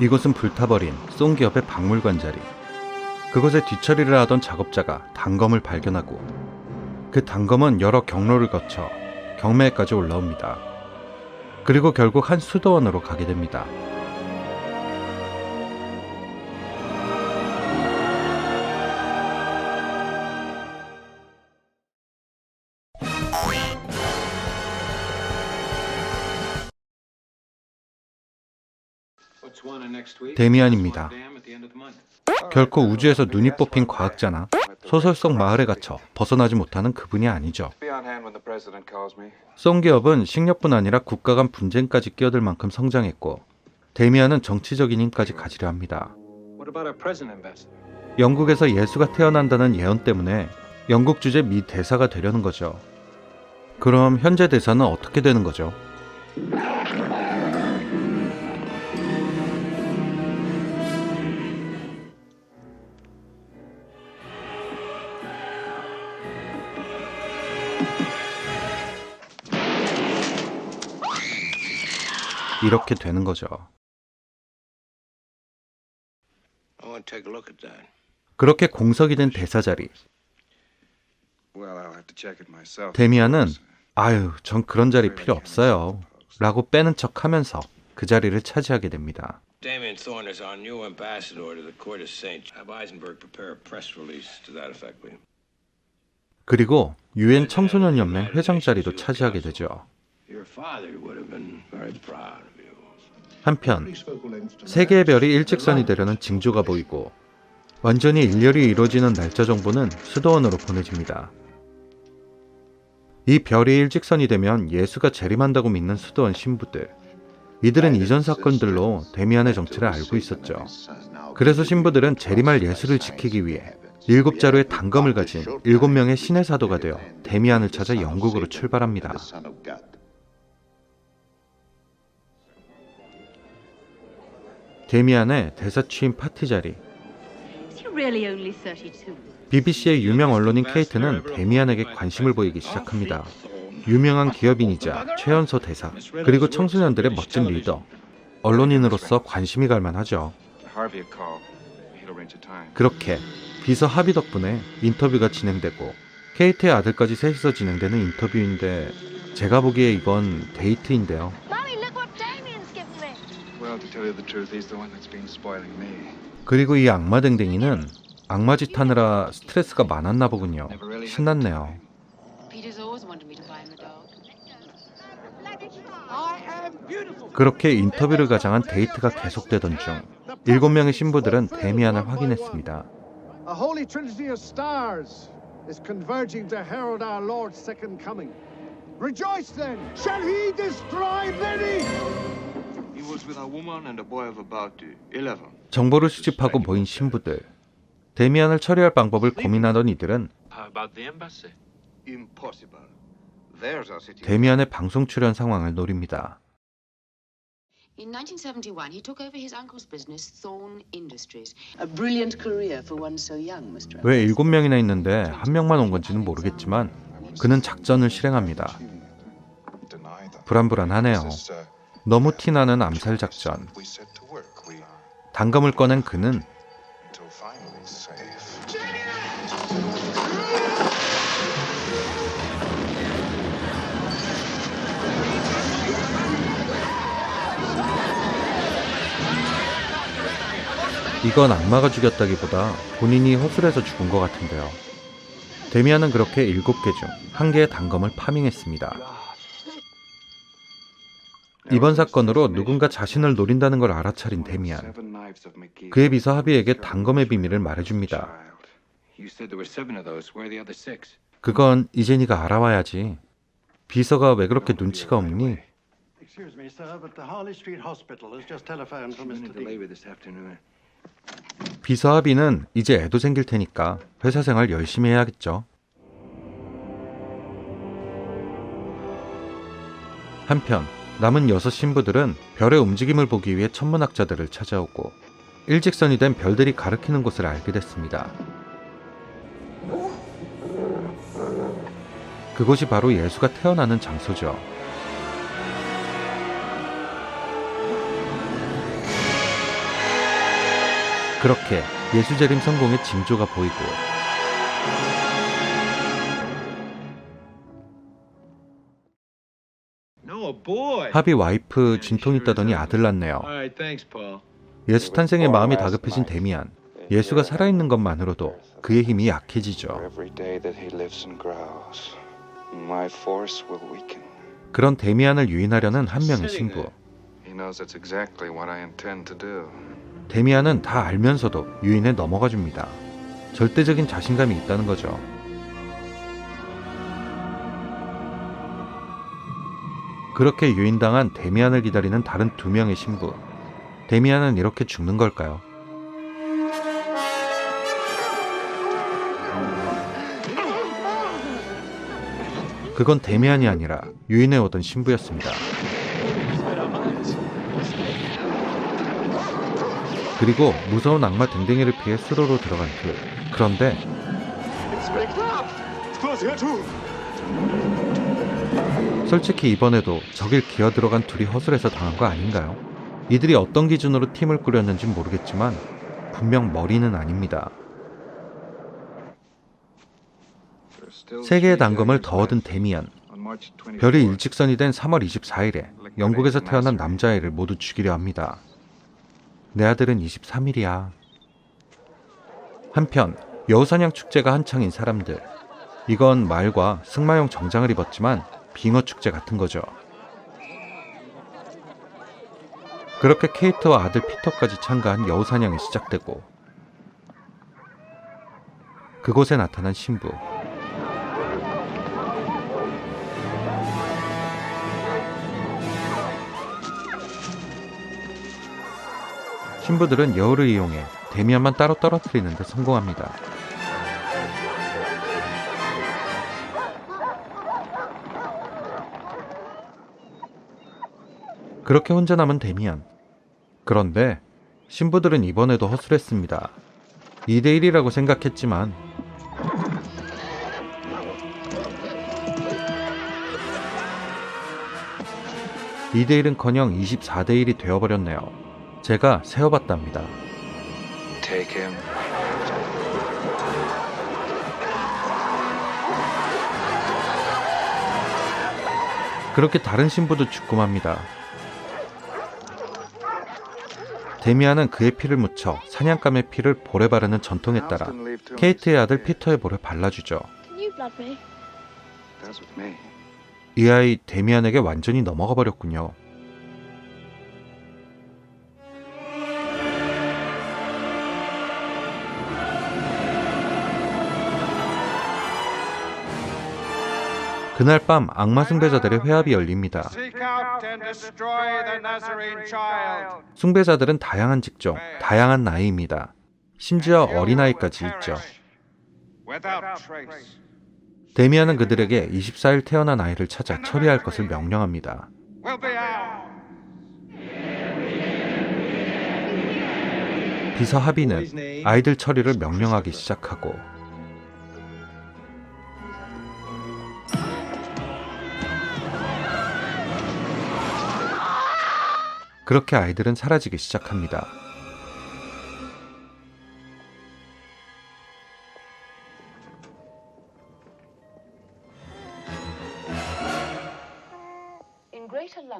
이곳은 불타버린 송 기업의 박물관 자리. 그곳에 뒤처리를 하던 작업자가 단검을 발견하고 그 단검은 여러 경로를 거쳐 경매에까지 올라옵니다. 그리고 결국 한 수도원으로 가게 됩니다. 데미안입니다. 결코 우주에서 눈이 뽑힌 과학자나 소설 속 마을에 갇혀 벗어나지 못하는 그분이 아니죠. Be on hand when the president calls me. 송 기업은 식력뿐 아니라 국가 간 분쟁까지 끼어들 만큼 성장했고 데미안은 정치적인 힘까지 가지려 합니다. 영국에서 예수가 태어난다는 예언 때문에 영국 주재 미 대사가 되려는 거죠. 그럼 현재 대사는 어떻게 되는 거죠? 이렇게 되는 거죠. I want to take a look at that. 그렇게 공석이 된 대사 자리. Well, I'll have to check it myself. 데미안은 아유, 전 그런 자리 필요 없어요. 라고 빼는 척 하면서 그 자리를 차지하게 됩니다. Damien Thorne is our new ambassador to the court of Saint. Have Eisenberg prepare a press release to that effect, will you? 그리고 유엔 청소년 연맹 회장 자리도 차지하게 되죠. Your father would have been very proud of you. 한편 세계의 별이 일직선이 되려는 징조가 보이고 완전히 일렬이 이루어지는 날짜 정보는 수도원으로 보내집니다. 이 별이 일직선이 되면 예수가 재림한다고 믿는 수도원 신부들. 이들은 이전 사건들로 데미안의 정체를 알고 있었죠. 그래서 신부들은 재림할 예수를 지키기 위해 일곱 자루의 단검을 가진 일곱 명의 신의 사도가 되어 데미안을 찾아 영국으로 출발합니다. 데미안의 대사 취임 파티 자리. Is he really only 32? BBC의 유명 언론인 케이트는 데미안에게 관심을 보이기 시작합니다. 유명한 기업인이자 최연소 대사, 그리고 청소년들의 멋진 리더. 언론인으로서 관심이 갈 만하죠. 그렇게 비서 합의 덕분에 인터뷰가 진행되고 케이트의 아들까지 셋이서 진행되는 인터뷰인데 제가 보기에 이건 데이트인데요. Mommy, look what Damien's given me. Well, to tell you the truth, he's the one that's been spoiling me. 그리고 이 악마 댕댕이는 악마짓 하느라 스트레스가 많았나 보군요. 신났네요. 그렇게 인터뷰를 가장한 데이트가 계속되던 중 일곱 명의 신부들은 데미안을 확인했습니다. 정보를 수집하고 모인 신부들. 데미안을 처리할 방법을 고민하던 이들은. 데미안의 방송 출연 상황을 노립니다. In 1971, he took over his uncle's business, Thorne Industries. A brilliant career for one so young, Mr. 왜 일곱 명이나 있는데 한 명만 온 건지는 모르겠지만 그는 작전을 실행합니다. 불안불안하네요. 너무 티나는 암살 작전. 단검을 꺼낸 그는. 이건 악마가 죽였다기보다 본인이 허술해서 죽은 것 같은데요. 데미안은 그렇게 일곱 개중한 개의 단검을 파밍했습니다. 이번 사건으로 누군가 자신을 노린다는 걸 알아차린 데미안. 그의 비서 하비에게 단검의 비밀을 말해줍니다. 그건 이제 네가 알아와야지. 비서가 왜 그렇게 눈치가 없니? 비서 하비는 이제 애도 생길 테니까 회사 생활 열심히 해야겠죠. 한편 남은 여섯 신부들은 별의 움직임을 보기 위해 천문학자들을 찾아오고 일직선이 된 별들이 가리키는 곳을 알게 됐습니다. 그곳이 바로 예수가 태어나는 장소죠. 그렇게 예수 재림 성공의 징조가 보이고 합이 와이프 진통 있다더니 아들 낳네요. 예수 탄생에 마음이 다급해진 데미안. 예수가 살아있는 것만으로도 그의 힘이 약해지죠. 그런 데미안을 유인하려는 한 명의 신부. 데미안은 다 알면서도 유인에 넘어가 줍니다. 절대적인 자신감이 있다는 거죠. 그렇게 유인당한 데미안을 기다리는 다른 두 명의 신부. 데미안은 이렇게 죽는 걸까요? 그건 데미안이 아니라 유인해 오던 신부였습니다. 그리고 무서운 악마 댕댕이를 피해 수로로 들어간 둘. 그런데 솔직히 이번에도 저길 기어 들어간 둘이 허술해서 당한 거 아닌가요? 이들이 어떤 기준으로 팀을 꾸렸는지 모르겠지만 분명 머리는 아닙니다. 세계의 단검을 더 얻은 데미안. 별이 일직선이 된 3월 24일에 영국에서 태어난 남자아이를 모두 죽이려 합니다. 내 아들은 23일이야. 한편 여우사냥 축제가 한창인 사람들. 이건 말과 승마용 정장을 입었지만 빙어 축제 같은 거죠. 그렇게 케이트와 아들 피터까지 참가한 여우 사냥이 시작되고 그곳에 나타난 신부. 신부들은 여우를 이용해 데미안만 따로 떨어뜨리는 데 성공합니다. 그렇게 혼자 남은 데미안. 그런데 신부들은 이번에도 허술했습니다. 2대1이라고 생각했지만 이대 1은커녕 24대1이 되어버렸네요. 제가 세어봤답니다. 그렇게 다른 신부도 죽고 맙니다. 데미안은 그의 피를 묻혀 사냥감의 피를 볼에 바르는 전통에 따라 케이트의 아들 피터의 볼에 발라주죠. 이 아이 데미안에게 완전히 넘어가 버렸군요. 그날 밤 악마 숭배자들의 회합이 열립니다. 숭배자들은 다양한 직종, 다양한 나이입니다. 심지어 어린아이까지 있죠. 데미안은 그들에게 24일 태어난 아이를 찾아 처리할 것을 명령합니다. 비서 하비는 아이들 처리를 명령하기 시작하고 그렇게 아이들은 사라지기 시작합니다.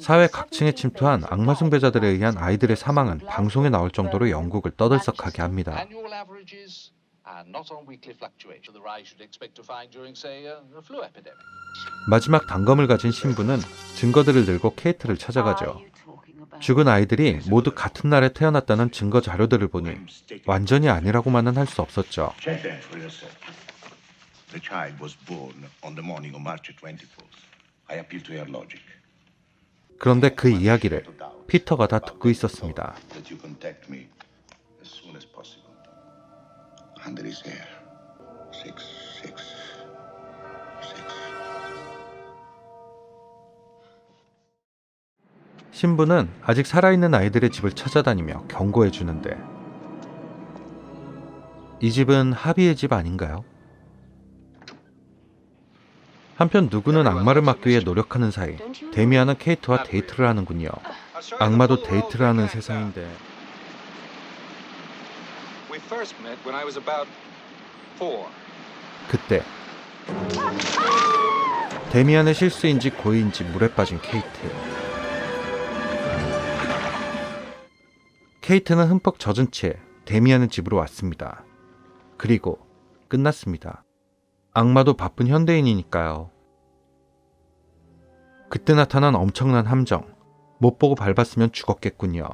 사회 각층에 17 침투한 악마 숭배자들에 의한 아이들의 사망은 방송에 나올 정도로 영국을 떠들썩하게 합니다. 마지막 단검을 가진 신부는 증거들을 들고 케이트를 찾아가죠. 죽은 아이들이 모두 같은 날에 태어났다는 증거 자료들을 보니 완전히 아니라고만은 할 수 없었죠. Check that for yourself. The child was born on the morning of March 24th. I appeal to your logic. 그런데 그 이야기를 피터가 다 듣고 있었습니다. That you contact me as soon as possible. Under his hair. Six, six, six. 신부는 아직 살아있는 아이들의 집을 찾아다니며 경고해 주는데 이 집은 하비의 집 아닌가요? 한편 누구는 악마를 막기 위해 노력하는 사이 데미안은 케이트와 데이트를 하는군요. 악마도 데이트를 하는 세상인데. 그때 데미안의 실수인지 고의인지 물에 빠진 케이트. 케이트는 흠뻑 젖은 채 데미안의 집으로 왔습니다. 그리고 끝났습니다. 악마도 바쁜 현대인이니까요. 그때 나타난 엄청난 함정. 못 보고 밟았으면 죽었겠군요.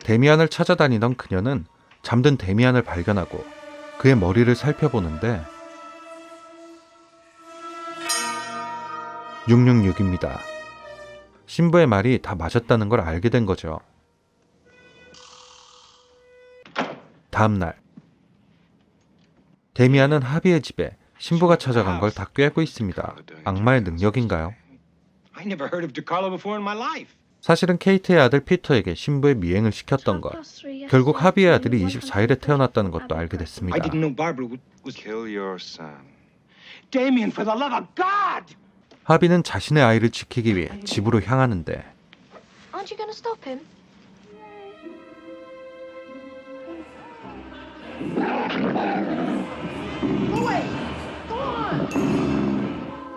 데미안을 찾아다니던 그녀는 잠든 데미안을 발견하고 그의 머리를 살펴보는데 666입니다. 신부의 말이 다 맞았다는 걸 알게 된 거죠. 다음 날 데미안은 하비의 집에 신부가 찾아간 걸 다 꿰고 있습니다. 악마의 능력인가요? 사실은 케이트의 아들 피터에게 신부의 미행을 시켰던 것. 결국 하비의 아들이 24일에 태어났다는 것도 알게 됐습니다. 하비는 자신의 아이를 지키기 위해 집으로 향하는데 Aren't you going to stop him?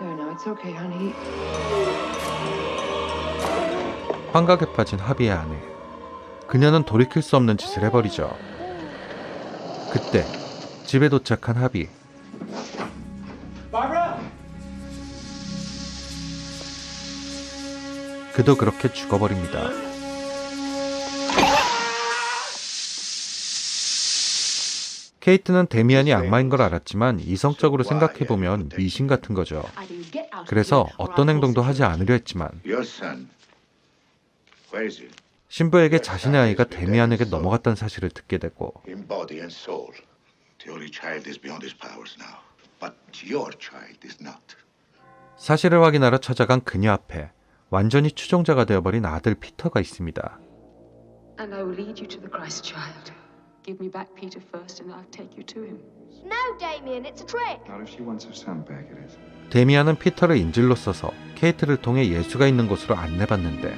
No, no, it's okay, honey. 환각에 빠진 하비의 아내. 그녀는 돌이킬 수 없는 짓을 해버리죠. 그때 집에 도착한 하비. 그도 그렇게 죽어버립니다. 케이트는 데미안이 악마인 걸 알았지만 이성적으로 생각해보면 미신 같은 거죠. 그래서 어떤 행동도 하지. 않으려 했지만? 신부에게 자신의 아이가 데미안에게 넘어갔다는 사실을 듣게 되고. 사실을 확인하러 찾아간 그녀 앞에 완전히 추종자가 되어버린 아들 피터가 있습니다. And I will lead you to the Christ child. Give me back Peter first, and I'll take you to him. No, Damien, it's a trick. Not if she wants her son back, it is. 데미안은 피터를 인질로 써서 케이트를 통해 예수가 있는 곳으로 안내받는데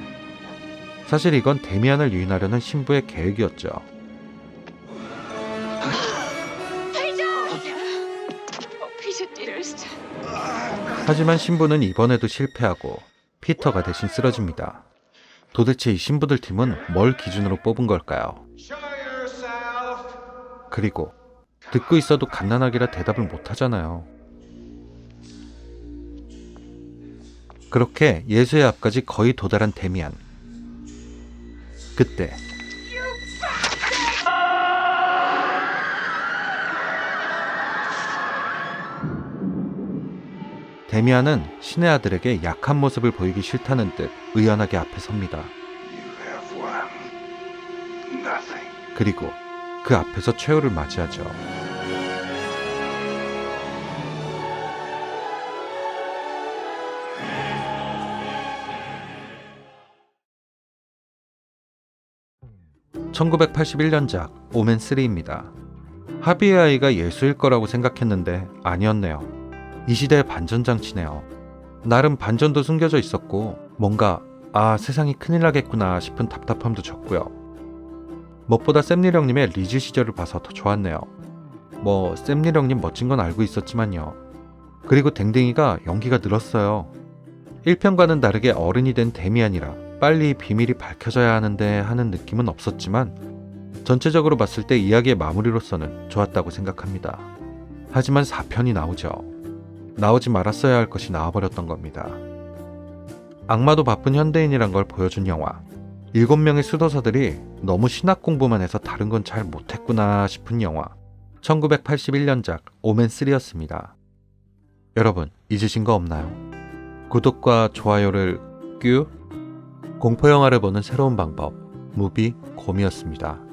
사실 이건 데미안을 유인하려는 신부의 계획이었죠. Oh, Peter, dearest. 하지만 신부는 이번에도 실패하고 피터가 대신 쓰러집니다. 도대체 이 신부들 팀은 뭘 기준으로 뽑은 걸까요? 그리고 듣고 있어도 갓난아기라 대답을 못 하잖아요. 그렇게 예수의 앞까지 거의 도달한 데미안. 그때 데미안은 신의 아들에게 약한 모습을 보이기 싫다는 듯 의연하게 앞에 섭니다. 그리고 그 앞에서 최후를 맞이하죠. (1981년작) 오멘3입니다. 하비의 아이가 예수일 거라고 생각했는데 아니었네요. 이 시대의 반전장치네요. 나름 반전도 숨겨져 있었고 뭔가 아 세상이 큰일 나겠구나 싶은 답답함도 적고요. 무엇보다 샘릴 형님의 리즈 시절을 봐서 더 좋았네요. 뭐 샘릴 형님 멋진 건 알고 있었지만요. 그리고 댕댕이가 연기가 늘었어요. 1편과는 다르게 어른이 된 데미안이라 빨리 비밀이 밝혀져야 하는데 하는 느낌은 없었지만 전체적으로 봤을 때 이야기의 마무리로서는 좋았다고 생각합니다. 하지만 4편이 나오죠. 나오지 말았어야 할 것이 나와버렸던 겁니다. 악마도 바쁜 현대인이란 걸 보여준 영화. 일곱 명의 수도사들이 너무 신학 공부만 해서 다른 건 잘 못했구나 싶은 영화. 1981년작 오멘3였습니다. 여러분, 잊으신 거 없나요? 구독과 좋아요를 뀨! 공포영화를 보는 새로운 방법, 무비 곰이었습니다.